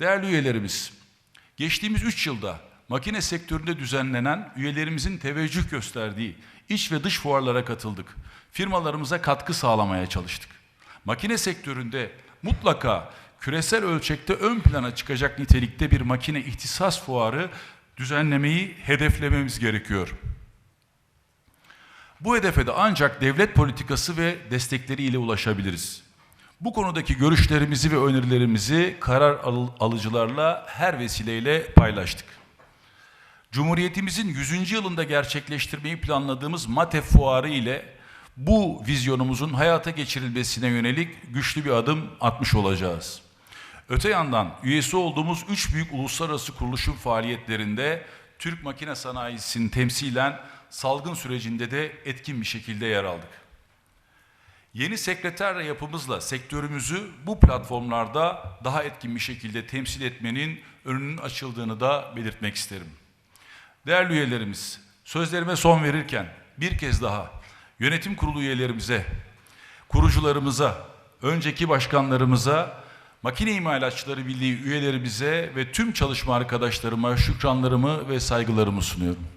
Değerli üyelerimiz, geçtiğimiz 3 yılda makine sektöründe düzenlenen üyelerimizin teveccüh gösterdiği iç ve dış fuarlara katıldık. Firmalarımıza katkı sağlamaya çalıştık. Makine sektöründe mutlaka küresel ölçekte ön plana çıkacak nitelikte bir makine ihtisas fuarı düzenlemeyi hedeflememiz gerekiyor. Bu hedefe de ancak devlet politikası ve destekleri ile ulaşabiliriz. Bu konudaki görüşlerimizi ve önerilerimizi karar al- alıcılarla her vesileyle paylaştık. Cumhuriyetimizin 100. yılında gerçekleştirmeyi planladığımız MATE fuarı ile bu vizyonumuzun hayata geçirilmesine yönelik güçlü bir adım atmış olacağız. Öte yandan üyesi olduğumuz üç büyük uluslararası kuruluşun faaliyetlerinde Türk makine sanayisini temsilen salgın sürecinde de etkin bir şekilde yer aldık. Yeni sekreterle yapımızla sektörümüzü bu platformlarda daha etkin bir şekilde temsil etmenin önünün açıldığını da belirtmek isterim. Değerli üyelerimiz, sözlerime son verirken bir kez daha yönetim kurulu üyelerimize, kurucularımıza, önceki başkanlarımıza, Makine İmalatçıları Birliği üyelerimize ve tüm çalışma arkadaşlarıma şükranlarımı ve saygılarımı sunuyorum.